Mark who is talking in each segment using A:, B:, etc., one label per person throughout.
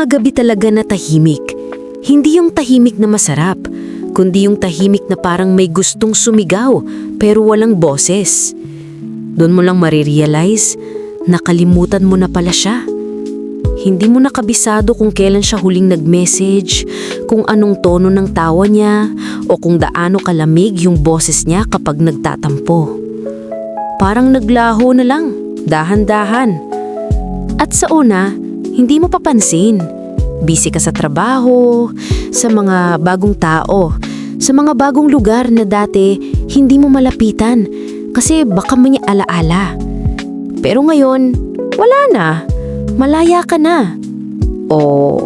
A: mga gabi talaga na tahimik. Hindi yung tahimik na masarap, kundi yung tahimik na parang may gustong sumigaw pero walang boses. Doon mo lang marirealize, nakalimutan mo na pala siya. Hindi mo nakabisado kung kailan siya huling nag-message, kung anong tono ng tawa niya, o kung daano kalamig yung boses niya kapag nagtatampo. Parang naglaho na lang, dahan-dahan. At sa una, hindi mo papansin. Busy ka sa trabaho, sa mga bagong tao, sa mga bagong lugar na dati hindi mo malapitan kasi baka may alaala. Pero ngayon, wala na. Malaya ka na. O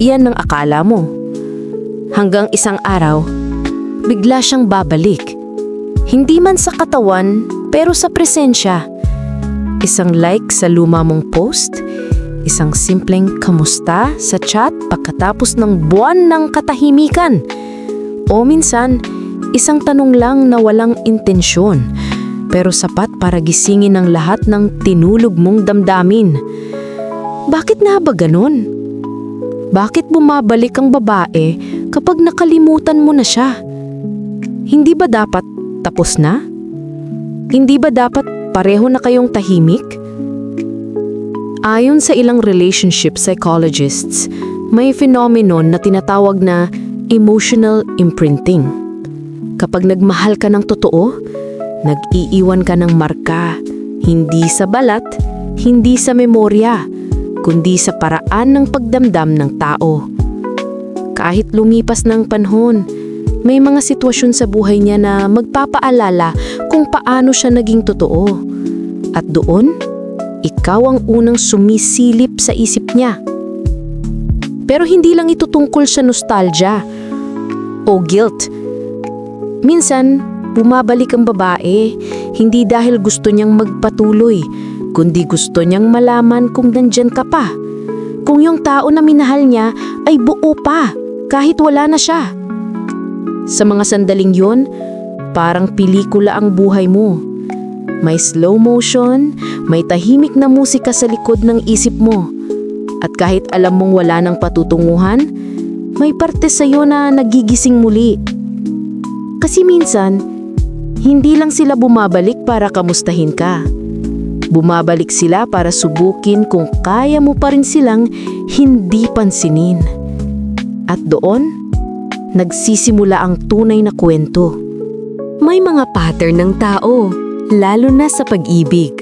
A: yan ang akala mo. Hanggang isang araw, bigla siyang babalik. Hindi man sa katawan, pero sa presensya. Isang like sa luma mong post, isang simpleng kamusta sa chat pagkatapos ng buwan ng katahimikan. O minsan, isang tanong lang na walang intensyon, pero sapat para gisingin ang lahat ng tinulog mong damdamin. Bakit nga ba ganun? Bakit bumabalik ang babae kapag nakalimutan mo na siya? Hindi ba dapat tapos na? Hindi ba dapat pareho na kayong tahimik? Ayon sa ilang relationship psychologists, may phenomenon na tinatawag na emotional imprinting. Kapag nagmahal ka ng totoo, nag-iiwan ka ng marka, hindi sa balat, hindi sa memorya, kundi sa paraan ng pagdamdam ng tao. Kahit lumipas ng panahon, may mga sitwasyon sa buhay niya na magpapaalala kung paano siya naging totoo. At doon, ikaw ang unang sumisilip sa isip niya. Pero hindi lang ito tungkol sa nostalgia o guilt. Minsan, bumabalik ang babae hindi dahil gusto niyang magpatuloy, kundi gusto niyang malaman kung nandyan ka pa. Kung yung tao na minahal niya ay buo pa, kahit wala na siya. Sa mga sandaling yon, parang pelikula ang buhay mo. May slow motion, may tahimik na musika sa likod ng isip mo. At kahit alam mong wala ng patutunguhan, may parte sa'yo na nagigising muli. Kasi minsan, hindi lang sila bumabalik para kamustahin ka. Bumabalik sila para subukin kung kaya mo pa rin silang hindi pansinin. At doon, nagsisimula ang tunay na kwento. May mga pattern ng tao, lalo na sa pag-ibig.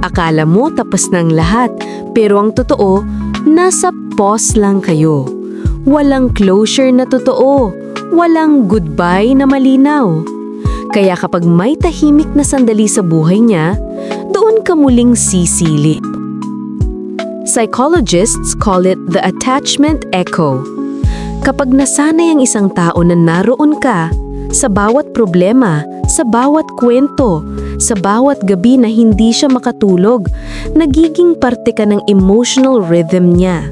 A: Akala mo tapos ng lahat, pero ang totoo, nasa pause lang kayo. Walang closure na totoo, walang goodbye na malinaw. Kaya kapag may tahimik na sandali sa buhay niya, doon ka muling sisilip. Psychologists call it the attachment echo. Kapag nasanay ang isang tao na naroon ka, sa bawat problema, sa bawat kwento, sa bawat gabi na hindi siya makatulog, nagiging parte ka ng emotional rhythm niya.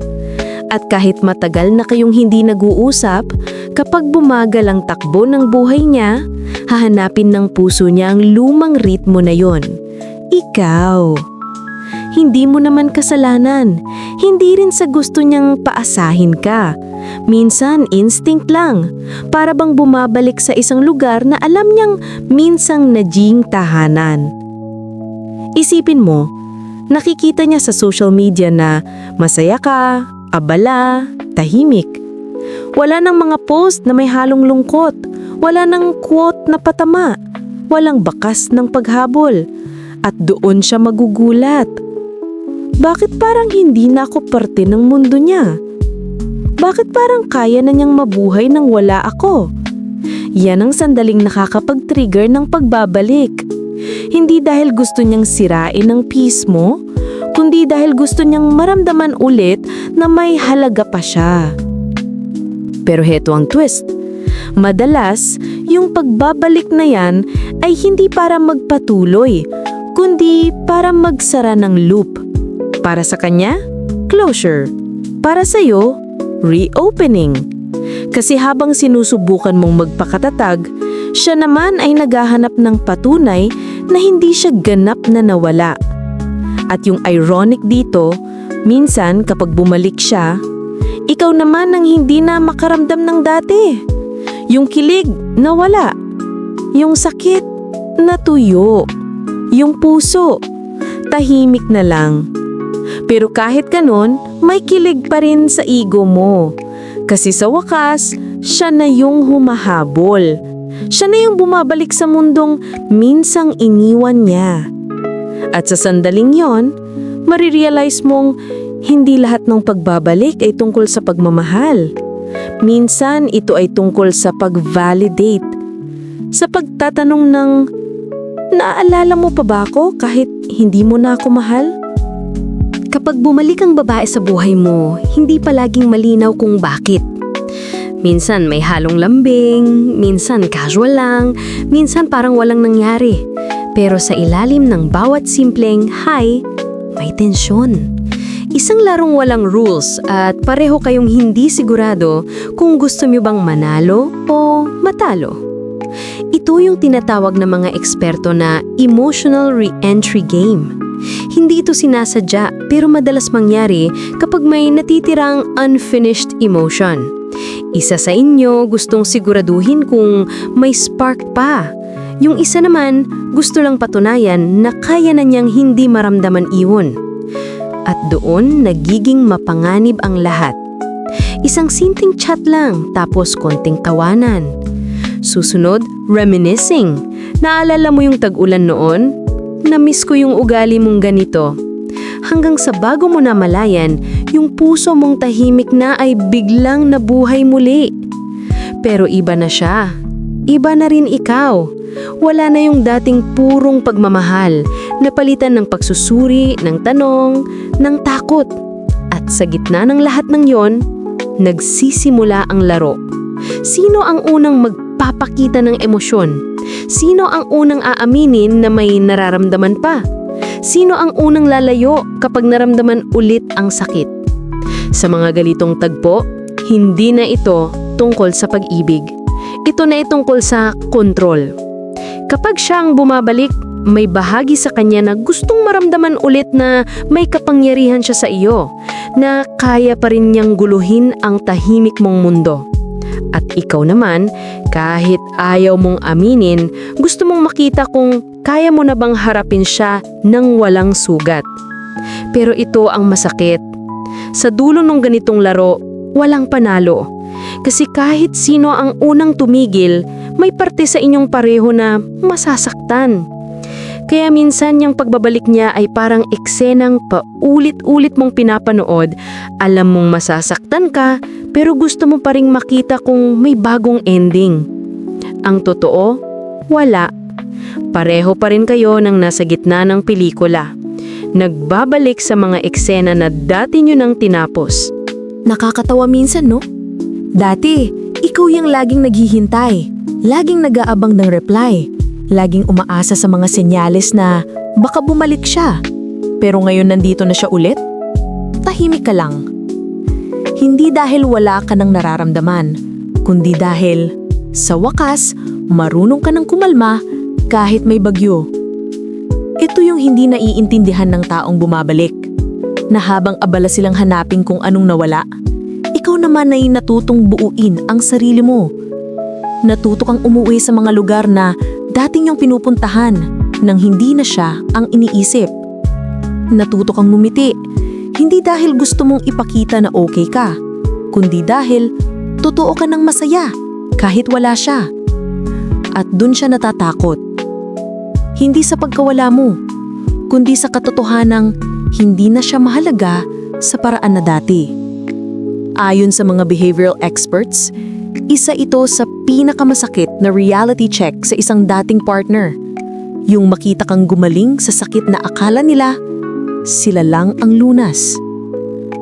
A: At kahit matagal na kayong hindi nag-uusap, kapag bumagal ang takbo ng buhay niya, hahanapin ng puso niya ang lumang ritmo na yon. Ikaw. Hindi mo naman kasalanan. Hindi rin sa gusto niyang paasahin ka. Minsan, instinct lang. Para bang bumabalik sa isang lugar na alam niyang minsang naging tahanan. Isipin mo, nakikita niya sa social media na masaya ka, abala, tahimik. Wala nang mga post na may halong lungkot. Wala nang quote na patama. Walang bakas ng paghabol. At doon siya magugulat. Bakit parang hindi na ako parte ng mundo niya? Bakit parang kaya na niyang mabuhay nang wala ako? Yan ang sandaling nakakapag-trigger ng pagbabalik. Hindi dahil gusto niyang sirain ang peace mo, kundi dahil gusto niyang maramdaman ulit na may halaga pa siya. Pero heto ang twist. Madalas, yung pagbabalik na yan ay hindi para magpatuloy, kundi para magsara ng loop. Para sa kanya, closure. Para sa'yo, reopening. Kasi habang sinusubukan mong magpakatatag, siya naman ay naghahanap ng patunay na hindi siya ganap na nawala. At yung ironic dito, minsan kapag bumalik siya, ikaw naman ang hindi na makaramdam ng dati. Yung kilig, nawala. Yung sakit, natuyo. Yung puso, tahimik na lang. Pero kahit ganon, may kilig pa rin sa ego mo. Kasi sa wakas, siya na yung humahabol. Siya na yung bumabalik sa mundong minsang iniwan niya. At sa sandaling yon, marirealize mong hindi lahat ng pagbabalik ay tungkol sa pagmamahal. Minsan ito ay tungkol sa pag-validate. Sa pagtatanong ng, naaalala mo pa ba ako kahit hindi mo na ako mahal?
B: Kapag bumalik ang babae sa buhay mo, hindi palaging malinaw kung bakit. Minsan may halong lambing, minsan casual lang, minsan parang walang nangyari. Pero sa ilalim ng bawat simpleng hi, may tensyon. Isang larong walang rules at pareho kayong hindi sigurado kung gusto nyo bang manalo o matalo. Ito yung tinatawag ng mga eksperto na emotional re-entry game. Hindi ito sinasadya pero madalas mangyari kapag may natitirang unfinished emotion. Isa sa inyo gustong siguraduhin kung may spark pa. Yung isa naman gusto lang patunayan na kaya na niyang hindi maramdaman iyon. At doon nagiging mapanganib ang lahat. Isang simpleng chat lang tapos konting tawanan. Susunod, reminiscing. Naalala mo yung tag-ulan noon? Namiss ko yung ugali mong ganito. Hanggang sa bago mo namalayan, yung puso mong tahimik na ay biglang nabuhay muli. Pero iba na siya. Iba na rin ikaw. Wala na yung dating purong pagmamahal, napalitan ng pagsusuri, ng tanong, ng takot. At sa gitna ng lahat ng yon, nagsisimula ang laro. Sino ang unang magpapakita ng emosyon? Sino ang unang aaminin na may nararamdaman pa? Sino ang unang lalayo kapag naramdaman ulit ang sakit? Sa mga galitong tagpo, hindi na ito tungkol sa pag-ibig. Ito na itungkol sa kontrol. Kapag siya ang bumabalik, may bahagi sa kanya na gustong maramdaman ulit na may kapangyarihan siya sa iyo, na kaya pa rin niyang guluhin ang tahimik mong mundo. At ikaw naman, kahit ayaw mong aminin, gusto mong makita kung kaya mo na bang harapin siya ng walang sugat. Pero ito ang masakit. Sa dulo ng ganitong laro, walang panalo. Kasi kahit sino ang unang tumigil, may parte sa inyong pareho na masasaktan. Kaya minsan yung pagbabalik niya ay parang eksenang paulit-ulit mong pinapanood. Alam mong masasaktan ka, pero gusto mo pa ring makita kung may bagong ending. Ang totoo, wala. Pareho pa rin kayo nang nasa gitna ng pelikula. Nagbabalik sa mga eksena na dati nyo nang tinapos.
A: Nakakatawa minsan, no? Dati, ikaw yung laging naghihintay, laging nag-aabang ng reply, laging umaasa sa mga senyales na baka bumalik siya. Pero ngayon nandito na siya ulit? Tahimik ka lang. Hindi dahil wala ka nang nararamdaman, kundi dahil sa wakas, marunong ka nang kumalma kahit may bagyo. Ito yung hindi naiintindihan ng taong bumabalik, na habang abala silang hanapin kung anong nawala, ikaw naman ay natutong buuin ang sarili mo. Natuto kang umuwi sa mga lugar na dating yung pinupuntahan nang hindi na siya ang iniisip. Natuto kang mumiti, hindi dahil gusto mong ipakita na okay ka, kundi dahil totoo ka ng masaya kahit wala siya. At dun siya natatakot. Hindi sa pagkawala mo, kundi sa katotohanang hindi na siya mahalaga sa paraan na dati. Ayon sa mga behavioral experts, isa ito sa pinakamasakit na reality check sa isang dating partner. Yung makita kang gumaling sa sakit na akala nila, sila lang ang lunas.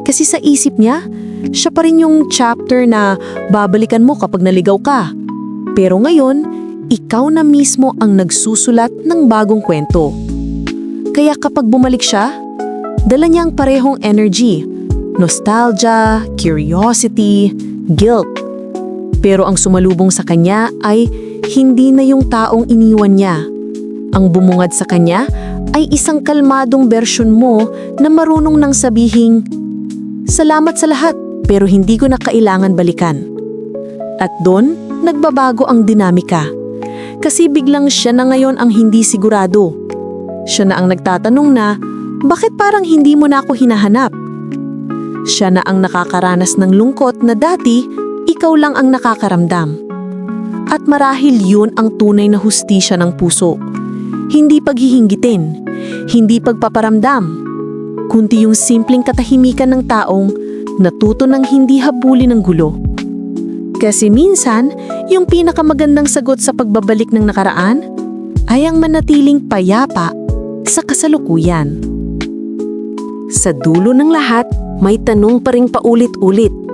A: Kasi sa isip niya, siya pa rin yung chapter na babalikan mo kapag naligaw ka. Pero ngayon, ikaw na mismo ang nagsusulat ng bagong kwento. Kaya kapag bumalik siya, dala niya ang parehong energy, nostalgia, curiosity, guilt. Pero ang sumalubong sa kanya ay hindi na yung taong iniwan niya. Ang bumungad sa kanya ay isang kalmadong bersyon mo na marunong nang sabihing, Salamat sa lahat,
C: pero hindi ko na kailangan balikan. At doon, nagbabago ang dinamika. Kasi biglang siya na ngayon ang hindi sigurado. Siya na ang nagtatanong na, bakit parang hindi mo na ako hinahanap? Siya na ang nakakaranas ng lungkot na dati, ikaw lang ang nakakaramdam. At marahil yun ang tunay na hustisya ng puso. Hindi paghihinggitin, hindi pagpaparamdam, kundi yung simpleng katahimikan ng taong natuto ng hindi habulin ng gulo. Kasi minsan, yung pinakamagandang sagot sa pagbabalik ng nakaraan ay ang manatiling payapa sa kasalukuyan.
A: Sa dulo ng lahat, may tanong pa ring paulit-ulit.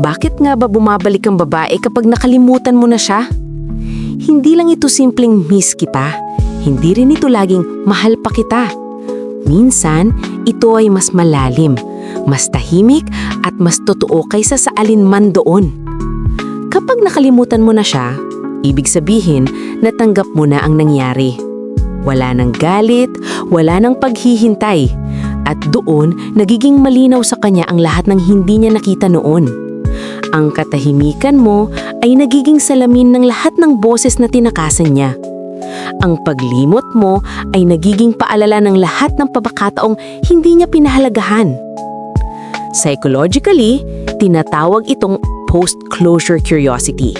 A: Bakit nga ba bumabalik ang babae kapag nakalimutan mo na siya? Hindi lang ito simpleng miss kita. Hindi rin ito laging mahal pa kita. Minsan, ito ay mas malalim, mas tahimik at mas totoo kaysa sa alinman doon. Kapag nakalimutan mo na siya, ibig sabihin natanggap mo na ang nangyari. Wala nang galit, wala nang paghihintay. At doon, nagiging malinaw sa kanya ang lahat ng hindi niya nakita noon. Ang katahimikan mo ay nagiging salamin ng lahat ng boses na tinakasan niya. Ang paglimot mo ay nagiging paalala ng lahat ng pabakataong hindi niya pinahalagahan. Psychologically, tinatawag itong post-closure curiosity.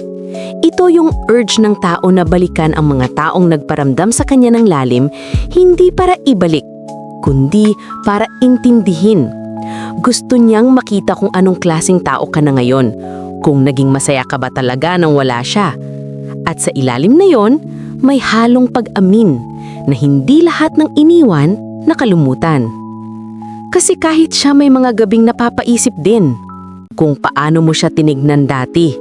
A: Ito yung urge ng tao na balikan ang mga taong nagparamdam sa kanya ng lalim, hindi para ibalik, kundi para intindihin. Gusto niyang makita kung anong klasing tao ka na ngayon, kung naging masaya ka ba talaga nang wala siya. At sa ilalim na yon, may halong pag-amin na hindi lahat ng iniwan nakalumutan. Kasi kahit siya may mga gabing napapaisip din kung paano mo siya tinignan dati.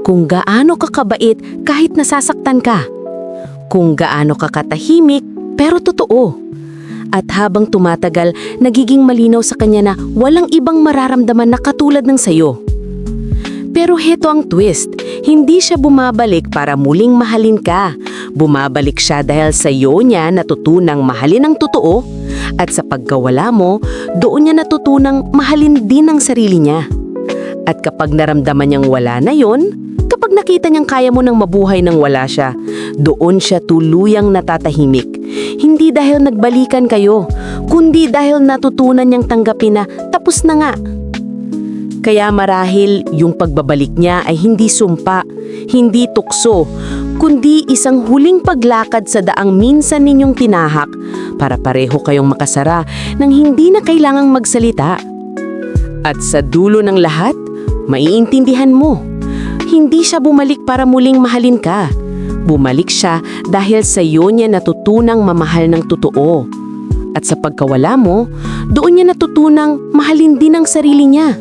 A: Kung gaano ka kabait kahit nasasaktan ka. Kung gaano ka katahimik pero totoo. At habang tumatagal, nagiging malinaw sa kanya na walang ibang mararamdaman na katulad ng sayo. Pero heto ang twist, hindi siya bumabalik para muling mahalin ka. Bumabalik siya dahil sa iyo niya natutunang mahalin ang totoo at sa pagkawala mo, doon niya natutunang mahalin din ang sarili niya. At kapag naramdaman niyang wala na yon, kapag nakita niyang kaya mo nang mabuhay nang wala siya, doon siya tuluyang natatahimik. Hindi dahil nagbalikan kayo, kundi dahil natutunan niyang tanggapin na tapos na nga. Kaya marahil yung pagbabalik niya ay hindi sumpa, hindi tukso, kundi isang huling paglakad sa daang minsan ninyong tinahak para pareho kayong makasara nang hindi na kailangang magsalita. At sa dulo ng lahat, maiintindihan mo. Hindi siya bumalik para muling mahalin ka. Bumalik siya dahil sa iyo niya natutunang mamahal ng totoo. At sa pagkawala mo, doon niya natutunang mahalin din ang sarili niya.